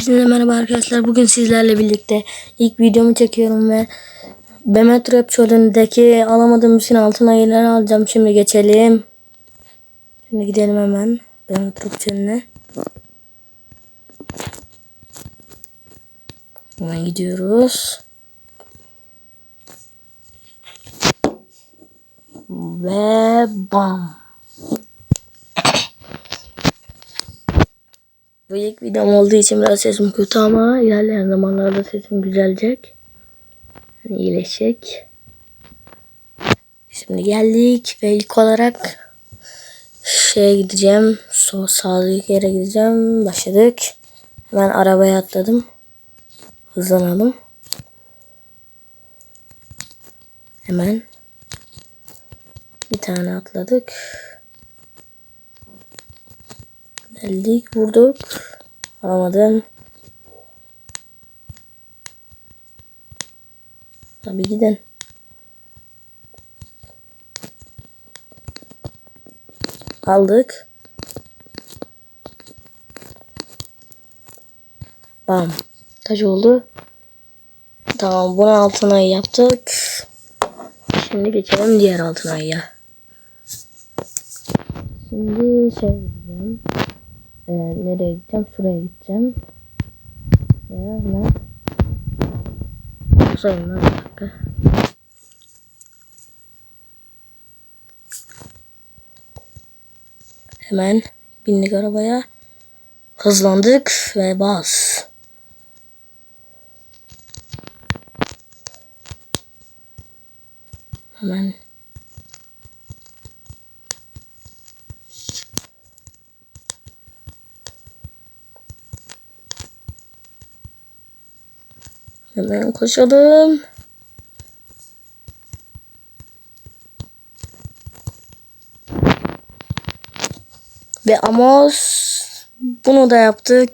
Hepinize merhaba arkadaşlar. Bugün sizlerle birlikte ilk videomu çekiyorum ve Bemet Rap Çölü'ndeki alamadığım için altına yerleri alacağım. Şimdi geçelim. Şimdi gidelim hemen Bemet Rap Çölü'ne. Hemen gidiyoruz. Ve bam. Bu ilk videom olduğu için biraz sesim kötü ama ilerleyen zamanlarda sesim düzelecek. Yani iyileşecek. Şimdi geldik ve ilk olarak şeye gideceğim. Sol sağdaki yere gideceğim. Başladık. Hemen arabaya atladım. Hızlanalım. Hemen bir tane atladık. Geldik vurduk. Alamadım. Tabi gidin. Aldık. Bam. Kaç oldu? Tamam bunu altın yaptık. Şimdi geçelim diğer altın ayıya. Şimdi şey gideceğim. Ee, nereye gideceğim? Şuraya gideceğim. Ya hemen. Sayın bir dakika. Hemen bindik arabaya. Hızlandık ve bas. Hemen Hemen koşalım. Ve Amos bunu da yaptık.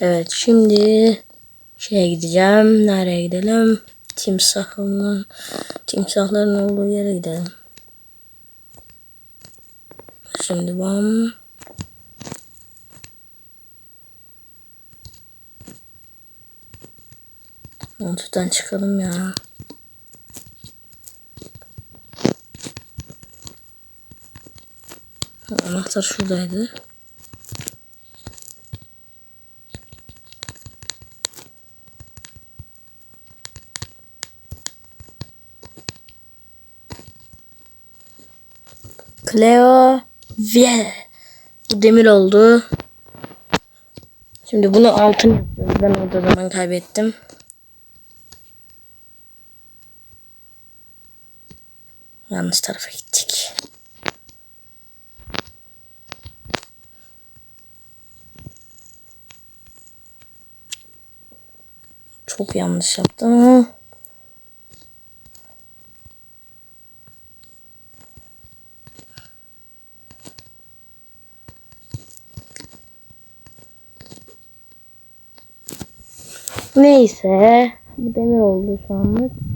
Evet şimdi şeye gideceğim. Nereye gidelim? Timsahların timsahların olduğu yere gidelim. Şimdi bam. Montudan çıkalım ya. Anahtar şuradaydı. Cleo Vie. Bu demir oldu. Şimdi bunu altın yapıyoruz. Ben orada zaman kaybettim. Yanlış tarafa gittik. Çok yanlış yaptım. Neyse. Bu demir oldu şu anlık.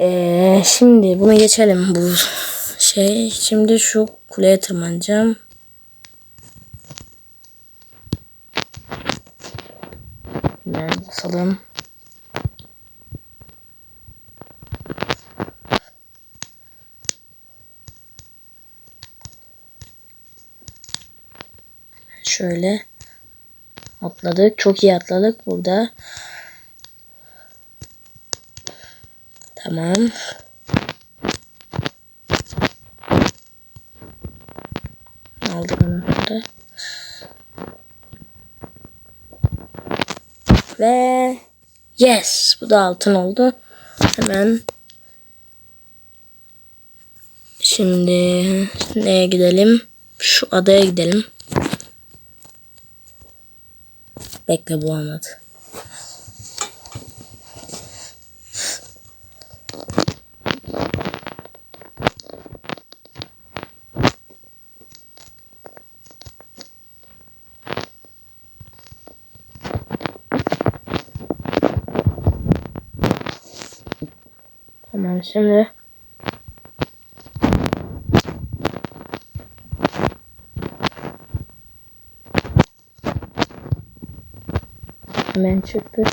Ee, şimdi bunu geçelim bu şey. Şimdi şu kuleye tırmanacağım. Hemen basalım. Şöyle atladık. Çok iyi atladık burada. Tamam. Aldık anahtarı. Ve yes bu da altın oldu. Hemen şimdi neye gidelim? Şu adaya gidelim. Bekle bu Tamam şimdi. Hemen çıktık.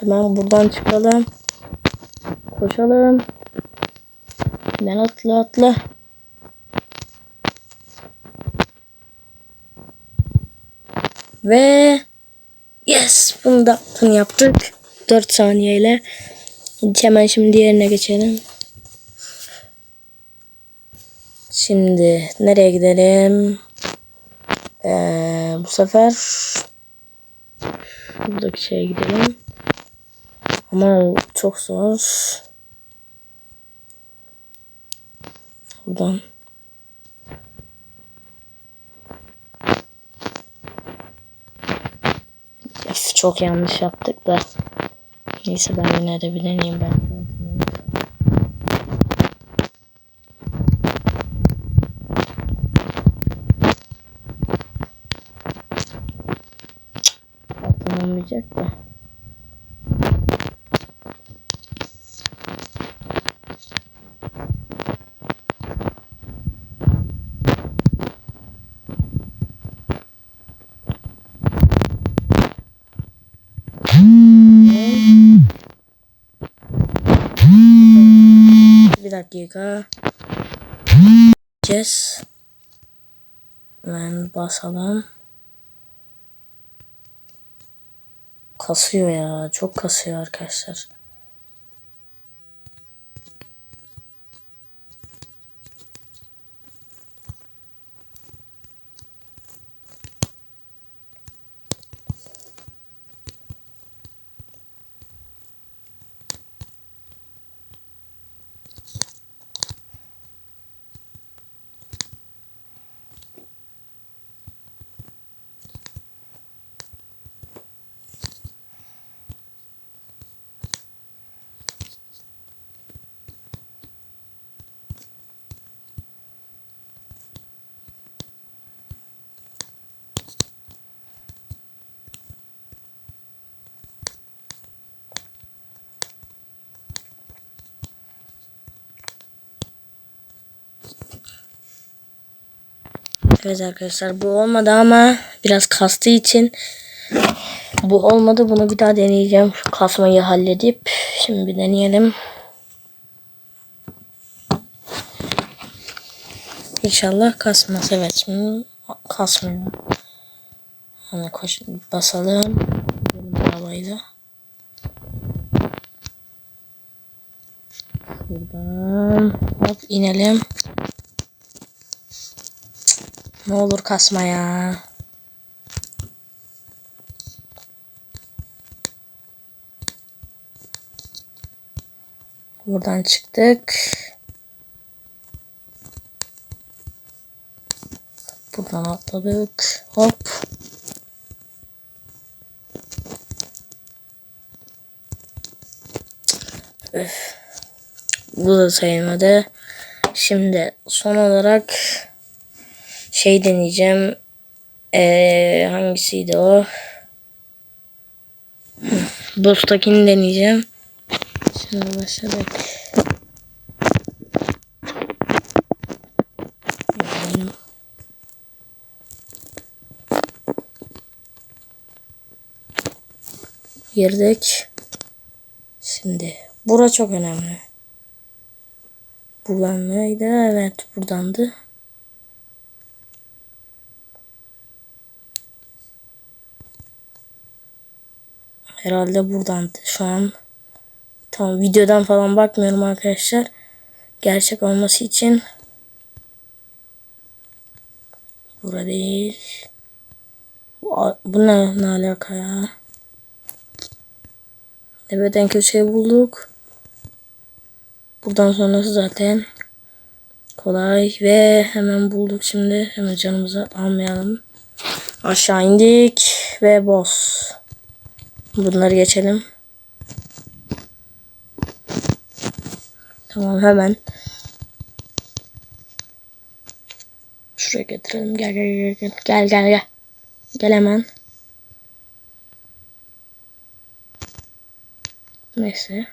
Hemen buradan çıkalım. Koşalım. Hemen atla atla. Ve yes bunu da bunu yaptık. 4 saniyeyle. Hemen şimdi diğerine geçelim. Şimdi nereye gidelim? Ee, bu sefer buradaki şeye gidelim. Ama çok zor. Buradan. Of, çok yanlış yaptık da. Neyse ben yine de bir deneyeyim ben. Aklım olmayacak da. Bir dakika. Gideceğiz. Hemen basalım. Kasıyor ya. Çok kasıyor arkadaşlar. Evet arkadaşlar bu olmadı ama biraz kastığı için bu olmadı. Bunu bir daha deneyeceğim. Şu kasmayı halledip şimdi bir deneyelim. İnşallah kasmaz. Evet şimdi kasmıyor. Hani koş basalım. Benim arabayla. Buradan hop inelim. Ne olur kasma ya. Buradan çıktık. Buradan atladık. Hop. Öf. Bu da sayılmadı. Şimdi son olarak şey deneyeceğim. Ee, hangisiydi o? Dostakini deneyeceğim. Şimdi başladık. Girdik. Şimdi bura çok önemli. Buradan mıydı? Evet buradandı. Herhalde buradandı şu an. Tamam videodan falan bakmıyorum arkadaşlar. Gerçek olması için. Bura değil. Bu, ne, ne alaka ya? Evet en kötü şey bulduk. Buradan sonrası zaten kolay ve hemen bulduk şimdi. Hemen canımızı almayalım. Aşağı indik ve boss. Bunları geçelim. Tamam hemen. Şuraya getirelim. Gel gel gel gel. Gel gel gel. Gel hemen. Neyse.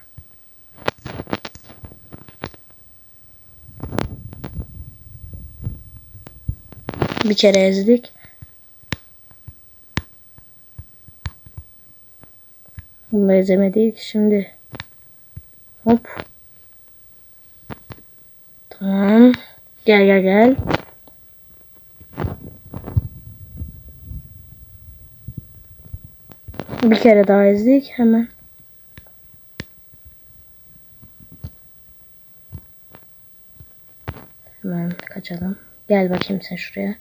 Bir kere ezdik. Bunu da ezemedik. Şimdi hop. Tamam. Gel gel gel. Bir kere daha ezdik hemen. Hemen kaçalım. Gel bakayım sen şuraya.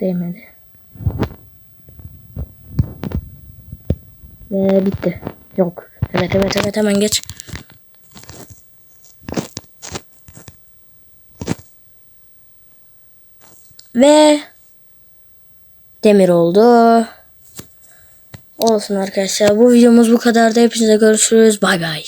Değmedi. Ve bitti. Yok. Evet evet evet hemen geç. Ve demir oldu. Olsun arkadaşlar. Bu videomuz bu kadar da hepinize görüşürüz. Bay bay.